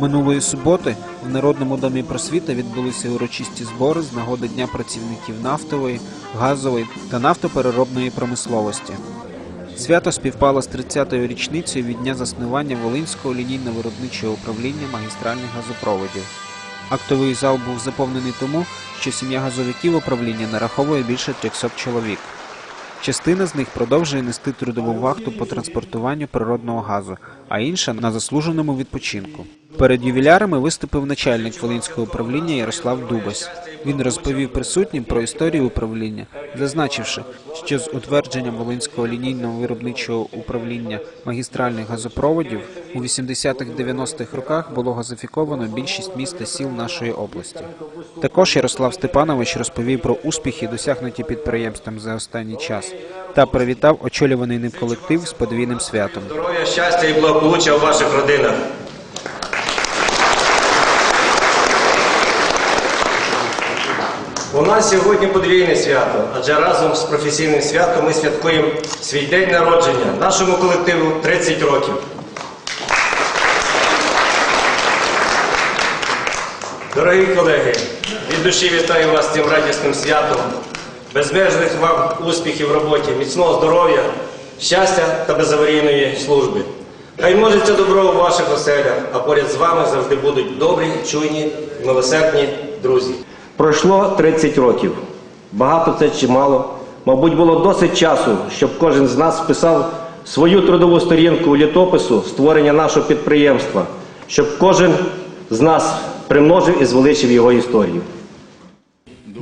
Минулої суботи в Народному домі просвіта відбулися урочисті збори з нагоди Дня працівників нафтової, газової та нафтопереробної промисловості. Свято співпало з 30-ю річницею від дня заснування Волинського лінійно-виробничого управління магістральних газопроводів. Актовий зал був заповнений тому, що сім'я газовиків управління нараховує більше 300 чоловік. Частина з них продовжує нести трудову вахту по транспортуванню природного газу, а інша на заслуженому відпочинку. Перед ювілярами виступив начальник Волинського управління Ярослав Дубась. Він розповів присутнім про історію управління, зазначивши, що з утвердженням Волинського лінійного виробничого управління магістральних газопроводів у 80-х-90-х роках було газифіковано більшість міст та сіл нашої області. Також Ярослав Степанович розповів про успіхи, досягнуті підприємством за останній час, та привітав очолюваний ним колектив з подвійним святом. Здоров'я, щастя і благополуччя у ваших родинах. У нас сьогодні подвійне свято, адже разом з професійним святом ми святкуємо свій день народження нашому колективу 30 років. Дорогі колеги, від душі вітаю вас з цим радісним святом, безмежних вам успіхів в роботі, міцного здоров'я, щастя та безаварійної служби. Хай множиться добро у ваших оселях, а поряд з вами завжди будуть добрі, чуйні милосердні друзі. Пройшло 30 років. Багато це чи мало. Мабуть, було досить часу, щоб кожен з нас вписав свою трудову сторінку у літопису створення нашого підприємства, щоб кожен з нас примножив і звеличив його історію.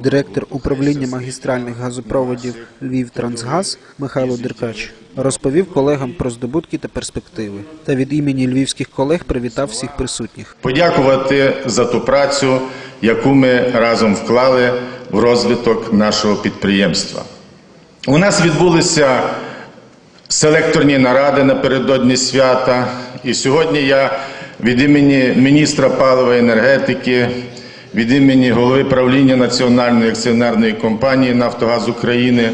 Директор управління магістральних газопроводів Львів Трансгаз Михайло Деркач розповів колегам про здобутки та перспективи. Та від імені львівських колег привітав всіх присутніх. подякувати за ту працю, яку ми разом вклали в розвиток нашого підприємства. У нас відбулися селекторні наради напередодні свята, і сьогодні я від імені міністра палива енергетики, від імені голови правління Національної акціонерної компанії Нафтогаз України,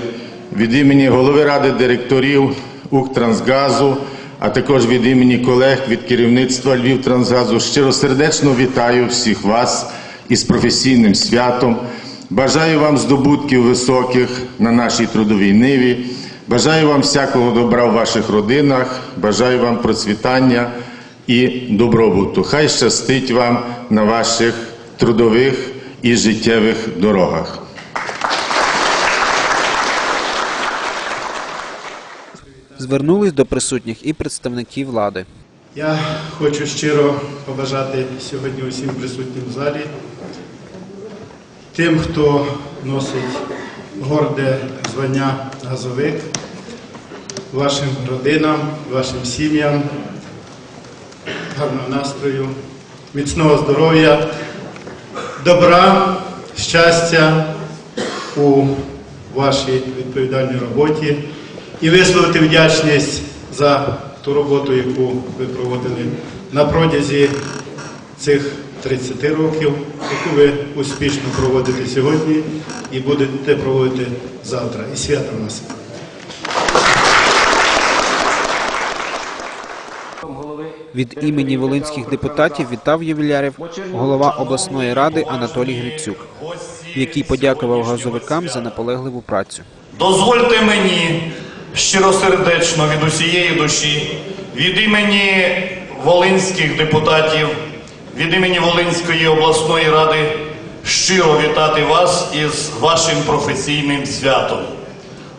від імені голови ради директорів Укртрансгазу, а також від імені колег від керівництва Львівтрансгазу щиросердечно вітаю всіх вас із професійним святом. Бажаю вам здобутків високих на нашій трудовій ниві. Бажаю вам всякого добра в ваших родинах. Бажаю вам процвітання і добробуту. Хай щастить вам на ваших трудових і життєвих дорогах. Звернулись до присутніх і представники влади. Я хочу щиро побажати сьогодні усім присутнім в залі, тим, хто носить горде звання газовик, вашим родинам, вашим сім'ям, гарного настрою, міцного здоров'я, добра, щастя у вашій відповідальній роботі і висловити вдячність за ту роботу, яку ви проводили на протязі цих 30 років, яку ви успішно проводите сьогодні і будете проводити завтра. І свято в нас. Від імені волинських депутатів вітав ювілярів голова обласної ради Анатолій Грицюк, який подякував газовикам за наполегливу працю. Дозвольте мені щиросердечно від усієї душі, від імені волинських депутатів, від імені Волинської обласної ради щиро вітати вас із вашим професійним святом.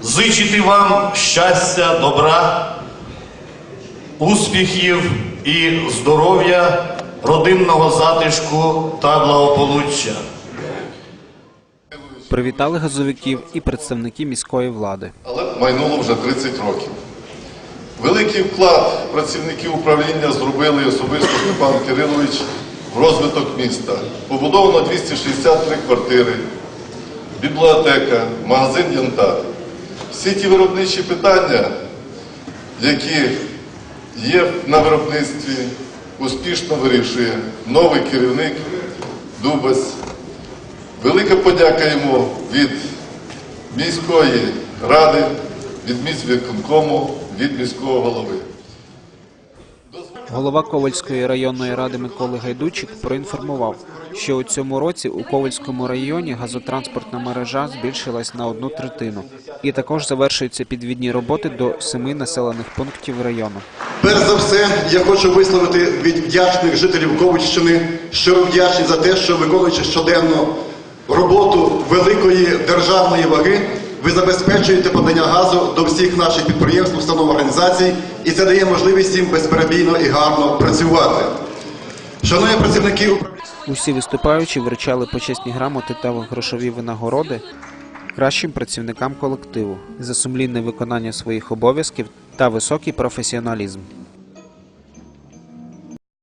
Зичити вам щастя, добра, успіхів і здоров'я, родинного затишку та благополуччя. Привітали газовиків і представники міської влади. але майнуло вже 30 років. Великий вклад працівників управління зробили особисто Степан Кирилович в розвиток міста. Побудовано 263 квартири, бібліотека, магазин Янтар. Всі ті виробничі питання, які є на виробництві, успішно вирішує новий керівник Дубас. Велика подяка йому від міської ради, від міськвиконкому, від міського голови. Голова Ковальської районної ради Миколи Гайдучик проінформував, що у цьому році у Ковальському районі газотранспортна мережа збільшилась на одну третину, і також завершуються підвідні роботи до семи населених пунктів району. Перш за все, я хочу висловити від вдячних жителів Ковальщини, щиро вдячні за те, що виконуючи щоденно роботу великої державної ваги, ви забезпечуєте подання газу до всіх наших підприємств, установ організацій, і це дає можливість їм безперебійно і гарно працювати. Шановні працівники управління. Усі виступаючі вручали почесні грамоти та грошові винагороди кращим працівникам колективу за сумлінне виконання своїх обов'язків та високий професіоналізм.